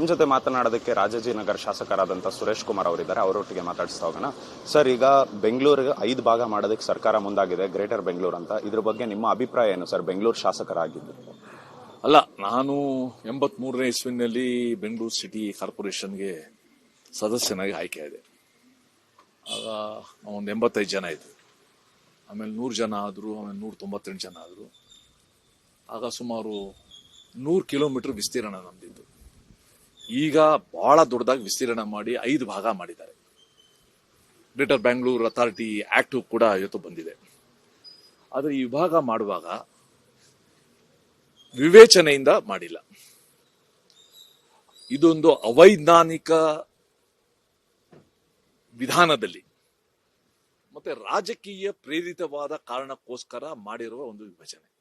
ನಮ್ಮ ಜೊತೆ ಮಾತನಾಡೋದಕ್ಕೆ ರಾಜಾಜಿನಗರ ಶಾಸಕರಾದಂಥ ಸುರೇಶ್ ಕುಮಾರ್ ಅವರಿದ್ದಾರೆ. ಅವರೊಟ್ಟಿಗೆ ಮಾತಾಡಿಸ್ತಾ ಹೋಗೋಣ. ಸರ್, ಈಗ ಬೆಂಗಳೂರಿಗೆ ಐದು ಭಾಗ ಮಾಡೋದಕ್ಕೆ ಸರ್ಕಾರ ಮುಂದಾಗಿದೆ, ಗ್ರೇಟರ್ ಬೆಂಗಳೂರು ಅಂತ. ಇದ್ರ ಬಗ್ಗೆ ನಿಮ್ಮ ಅಭಿಪ್ರಾಯ ಏನು ಸರ್? ಬೆಂಗಳೂರು ಶಾಸಕರಾಗಿದ್ದು. ಅಲ್ಲ, ನಾನು ಎಂಬತ್ಮೂರನೇ ಇಸ್ವಿನಲ್ಲಿ ಬೆಂಗಳೂರು ಸಿಟಿ ಕಾರ್ಪೊರೇಷನ್ಗೆ ಸದಸ್ಯನಾಗಿ ಆಯ್ಕೆ ಇದೆ ಆಗ ಒಂದು ಎಂಬತ್ತೈದು ಜನ ಇದ್ದರು ಆಮೇಲೆ ನೂರು ಜನ ಆದರು, ಆಮೇಲೆ ನೂರ ತೊಂಬತ್ತೆಂಟು ಜನ ಆದರು. ಆಗ ಸುಮಾರು ನೂರು ಕಿಲೋಮೀಟರ್ ವಿಸ್ತೀರ್ಣ ನಮ್ದಿದ್ದು ಈಗ ಬಹಳ ದೊಡ್ಡದಾಗಿ ವಿಸ್ತೀರ್ಣ ಮಾಡಿ ಐದು ಭಾಗ ಮಾಡಿದ್ದಾರೆ. ಗ್ರೇಟರ್ ಬ್ಯಾಂಗ್ಳೂರ್ ಅಥಾರಿಟಿ ಆಕ್ಟ್ ಕೂಡ ಇವತ್ತು ಬಂದಿದೆ. ಆದರೆ ಈ ವಿಭಾಗ ಮಾಡುವಾಗ ವಿವೇಚನೆಯಿಂದ ಮಾಡಿಲ್ಲ. ಇದೊಂದು ಅವೈಜ್ಞಾನಿಕ ವಿಧಾನದಲ್ಲಿ ಮತ್ತೆ ರಾಜಕೀಯ ಪ್ರೇರಿತವಾದ ಕಾರಣಕ್ಕೋಸ್ಕರ ಮಾಡಿರುವ ಒಂದು ವಿಭಜನೆ.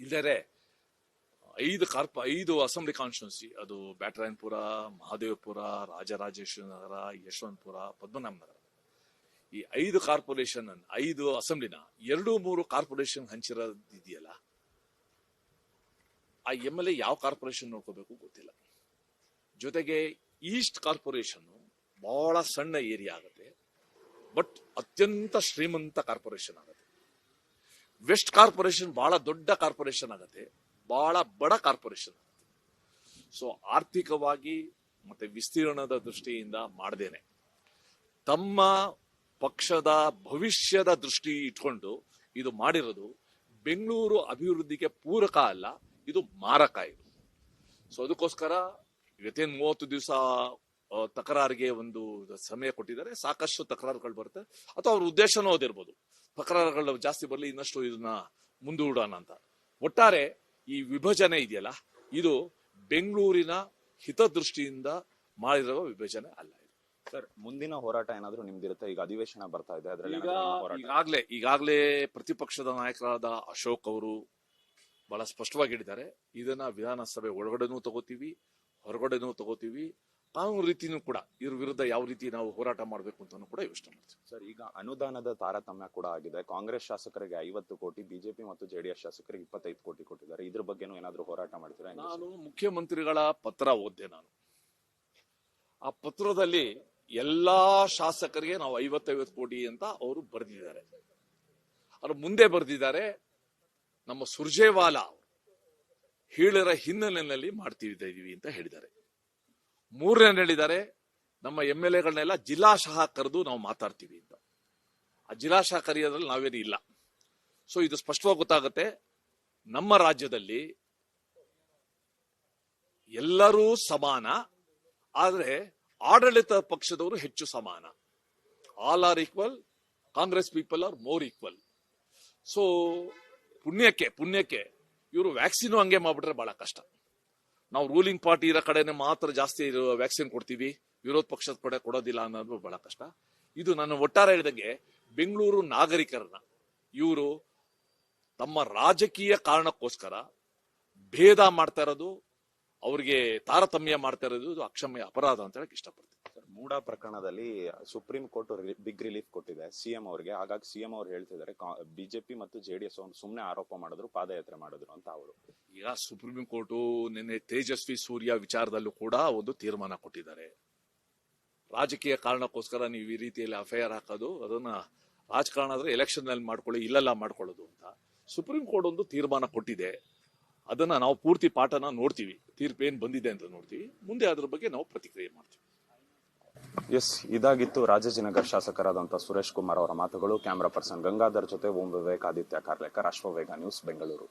ಇಲ್ಲದೆ ಐದು ಕಾರ್ಪ, ಐದು ಅಸೆಂಬ್ಲಿ ಕಾನ್ಸ್ಟಿಟ್ಯೂನ್ಸಿ ಅದು ಬ್ಯಾಟರಾಯನ್ಪುರ, ಮಹಾದೇವಪುರ ರಾಜರಾಜೇಶ್ವರ ನಗರ ಯಶವಂತಪುರ ಪದ್ಮನಾಭ ನಗರ ಈ ಐದು ಕಾರ್ಪೊರೇಷನ್, ಐದು ಅಸೆಂಬ್ಲಿನ ಎರಡು ಮೂರು ಕಾರ್ಪೊರೇಷನ್ ಹಂಚಿರೋದಿದೆಯಲ್ಲ, ಆ ಎಂ ಎಲ್ ಎ ಯಾವ ಕಾರ್ಪೊರೇಷನ್ ನೋಡ್ಕೋಬೇಕು ಗೊತ್ತಿಲ್ಲ. ಜೊತೆಗೆ ಈಸ್ಟ್ ಕಾರ್ಪೊರೇಷನ್ ಬಹಳ ಸಣ್ಣ ಏರಿಯಾ ಆಗುತ್ತೆ, ಬಟ್ ಅತ್ಯಂತ ಶ್ರೀಮಂತ ಕಾರ್ಪೊರೇಷನ್ ಆಗುತ್ತೆ. ವೆಸ್ಟ್ ಕಾರ್ಪೊರೇಷನ್ ಬಹಳ ದೊಡ್ಡ ಕಾರ್ಪೊರೇಷನ್ ಆಗುತ್ತೆ. ಬಹಳ ಬಡ ಕಾರ್ಪೊರೇಷನ್. ಸೊ ಆರ್ಥಿಕವಾಗಿ ಮತ್ತೆ ವಿಸ್ತೀರ್ಣದ ದೃಷ್ಟಿಯಿಂದ ಮಾಡದೇನೆ. ತಮ್ಮ ಪಕ್ಷದ ಭವಿಷ್ಯದ ದೃಷ್ಟಿ ಇಟ್ಕೊಂಡು ಇದು ಮಾಡಿರೋದು ಬೆಂಗಳೂರು ಅಭಿವೃದ್ಧಿಗೆ ಪೂರಕ ಅಲ್ಲ, ಇದು ಮಾರಕ ಇದು. ಸೊ ಅದಕ್ಕೋಸ್ಕರ ಇವತ್ತೇನು ಮೂವತ್ತು ದಿವಸ ತಕರಾರಿಗೆ ಒಂದು ಸಮಯ ಕೊಟ್ಟಿದ್ದಾರೆ. ಸಾಕಷ್ಟು ತಕರಾರುಗಳು ಬರುತ್ತೆ. ಅಥವಾ ಅವ್ರ ಉದ್ದೇಶನೂ ಅದಿರ್ಬೋದು. ತಕರಾರುಗಳು ಜಾಸ್ತಿ ಬರಲಿ ಇನ್ನಷ್ಟು ಇದನ್ನ ಮುಂದೂಡೋಣ ಅಂತ. ಒಟ್ಟಾರೆ ಈ ವಿಭಜನೆ ಇದೆಯಲ್ಲ ಇದು ಬೆಂಗಳೂರಿನ ಹಿತದೃಷ್ಟಿಯಿಂದ ಮಾಡಿರುವ ವಿಭಜನೆ ಅಲ್ಲ ಸರ್ ಮುಂದಿನ ಹೋರಾಟ ಏನಾದರೂ ನಿಮ್ದಿರುತ್ತೆ? ಈಗ ಅಧಿವೇಶನ ಬರ್ತಾ ಇದೆ ಅದರಲ್ಲಿ ಈಗಾಗಲೇ ಈಗಾಗ್ಲೇ ಪ್ರತಿಪಕ್ಷದ ನಾಯಕರಾದ ಅಶೋಕ್ ಅವರು ಬಹಳ ಸ್ಪಷ್ಟವಾಗಿ ಹೇಳಿದ್ದಾರೆ ಇದನ್ನ ವಿಧಾನಸಭೆ ಒಳಗಡೆನೂ ತಗೋತೀವಿ ಹೊರಗಡೆನೂ ತಗೋತೀವಿ. ಕಾನೂನು ರೀತಿನೂ ಕೂಡ ಇವ್ರ ವಿರುದ್ಧ ಯಾವ ರೀತಿ ನಾವು ಹೋರಾಟ ಮಾಡಬೇಕು ಅಂತ ಕೂಡ ಯೋಚನೆ ಮಾಡ್ತೀವಿ. ಸರ್ ಈಗ ಅನುದಾನದ ತಾರತಮ್ಯ ಕೂಡ ಆಗಿದೆ. ಕಾಂಗ್ರೆಸ್ ಶಾಸಕರಿಗೆ ಐವತ್ತು ಕೋಟಿ ಬಿಜೆಪಿ ಮತ್ತು ಜೆಡಿಎಸ್ ಶಾಸಕರಿಗೆ ಇಪ್ಪತ್ತೈದು ಕೋಟಿ ಕೊಟ್ಟಿದ್ದಾರೆ. ಇದ್ರ ಬಗ್ಗೆನೂ ಏನಾದರೂ ಹೋರಾಟ ಮಾಡ್ತೀರಾ? ನಾನು ಮುಖ್ಯಮಂತ್ರಿಗಳ ಪತ್ರ ಓದ್ದೆ ನಾನು. ಆ ಪತ್ರದಲ್ಲಿ ಎಲ್ಲಾ ಶಾಸಕರಿಗೆ ನಾವು ಐವತ್ತೈವತ್ತು ಕೋಟಿ ಅಂತ ಅವರು ಬರೆದಿದ್ದಾರೆ. ಅವ್ರು ಮುಂದೆ ಬರೆದಿದ್ದಾರೆ. ನಮ್ಮ ಸುರ್ಜೇವಾಲಾ ಹೀಳರ ಹಿನ್ನೆಲೆಯಲ್ಲಿ ಮಾಡ್ತೀವಿ ಇದೀವಿ ಅಂತ ಹೇಳಿದ್ದಾರೆ. ಮೂರನೇ ಹೇಳಿದ್ದಾರೆ, ನಮ್ಮ ಎಂ ಎಲ್ ಎಗಳನ್ನೆಲ್ಲ ಜಿಲ್ಲಾಶಃ ಕರೆದು ನಾವು ಮಾತಾಡ್ತೀವಿ ಅಂತ. ಆ ಜಿಲ್ಲಾಶಃ ಕರೆಯೋದ್ರಲ್ಲಿ ನಾವೇನು ಇಲ್ಲ. ಸೊ ಇದು ಸ್ಪಷ್ಟವಾಗಿ ಗೊತ್ತಾಗುತ್ತೆ, ನಮ್ಮ ರಾಜ್ಯದಲ್ಲಿ ಎಲ್ಲರೂ ಸಮಾನ, ಆದ್ರೆ ಆಡಳಿತ ಪಕ್ಷದವರು ಹೆಚ್ಚು ಸಮಾನ. All are equal Congress people are more equal so ಪುಣ್ಯಕ್ಕೆ ಪುಣ್ಯಕ್ಕೆ ಇವರು ವ್ಯಾಕ್ಸಿನ್ ಹಂಗೆ ಮಾಡ್ಬಿಟ್ರೆ ಬಹಳ ಕಷ್ಟ. ನಾವು ರೂಲಿಂಗ್ ಪಾರ್ಟಿ ಇರೋ ಕಡೆನೆ ಮಾತ್ರ ಜಾಸ್ತಿ ವ್ಯಾಕ್ಸಿನ್ ಕೊಡ್ತೀವಿ. ವಿರೋಧ ಪಕ್ಷದ ಕಡೆ ಕೊಡೋದಿಲ್ಲ ಅನ್ನೋದು ಬಹಳ ಕಷ್ಟ. ಇದು ನಾನು ಒಟ್ಟಾರೆ ಹೇಳಿದಂಗೆ ಬೆಂಗಳೂರು ನಾಗರಿಕರನ್ನ, ಇವರು ತಮ್ಮ ರಾಜಕೀಯ ಕಾರಣಕ್ಕೋಸ್ಕರ ಭೇದ ಮಾಡ್ತಾ ಇರೋದು, ಅವ್ರಿಗೆ ತಾರತಮ್ಯ ಮಾಡ್ತಾ ಇರೋದು ಅಕ್ಷಮ್ಯ ಅಪರಾಧ ಅಂತ ಹೇಳಕ್ ಇಷ್ಟಪಡ್ತೀನಿ. ಮೂಡ ಪ್ರಕರಣದಲ್ಲಿ ಸುಪ್ರೀಂ ಕೋರ್ಟ್ ಬಿಗ್ ರಿಲೀಫ್ ಕೊಟ್ಟಿದೆ. ಸಿಎಂ ಅವರಿಗೆ. ಹಾಗಾಗಿ ಸಿಎಂ ಅವ್ರು ಹೇಳ್ತಿದ್ದಾರೆ ಬಿಜೆಪಿ ಮತ್ತು ಜೆಡಿಎಸ್ ಅವ್ರು ಸುಮ್ಮನೆ ಆರೋಪ ಮಾಡಿದ್ರು, ಪಾದಯಾತ್ರೆ ಮಾಡಿದ್ರು ಅಂತ ಅವರು. ಈಗ ಸುಪ್ರೀಂ ಕೋರ್ಟ್ ನಿನ್ನೆ ತೇಜಸ್ವಿ ಸೂರ್ಯ ವಿಚಾರದಲ್ಲೂ ಕೂಡ ಒಂದು ತೀರ್ಮಾನ ಕೊಟ್ಟಿದ್ದಾರೆ. ರಾಜಕೀಯ ಕಾರಣಕ್ಕೋಸ್ಕರ ನೀವು ಈ ರೀತಿಯಲ್ಲಿ ಅಫೇರ್ ಹಾಕೋದು, ಅದನ್ನ ರಾಜಕಾರಣ ಆದ್ರೆ ಎಲೆಕ್ಷನ್ನಲ್ಲಿ ಮಾಡ್ಕೊಳ್ಳಿ, ಇಲ್ಲೆಲ್ಲ ಮಾಡ್ಕೊಳ್ಳೋದು ಅಂತ. ಸುಪ್ರೀಂ ಕೋರ್ಟ್ ಒಂದು ತೀರ್ಮಾನ ಕೊಟ್ಟಿದೆ. ಅದನ್ನ ನಾವು ಪೂರ್ತಿ ಪಾಠನ ನೋಡ್ತೀವಿ. ತೀರ್ಪು ಏನ್ ಬಂದಿದೆ ಅಂತ ನೋಡ್ತೀವಿ. ಮುಂದೆ ಅದ್ರ ಬಗ್ಗೆ ನಾವು ಪ್ರತಿಕ್ರಿಯೆ ಮಾಡ್ತೀವಿ. ಎಸ್, ಇದಾಗಿತ್ತು ರಾಜಾಜಿನಗರ್ ಶಾಸಕರಾದಂತಹ ಸುರೇಶ್ ಕುಮಾರ್ ಅವರ ಮಾತುಗಳು. ಕ್ಯಾಮರಾ ಪರ್ಸನ್ ಗಂಗಾಧರ್ ಜೊತೆ ಓಂ ವಿವೇಕ್ ಆದಿತ್ಯ ಕಾರ್ಲೇಕರ್ ಅಶ್ವವೇಗ ನ್ಯೂಸ್, ಬೆಂಗಳೂರು.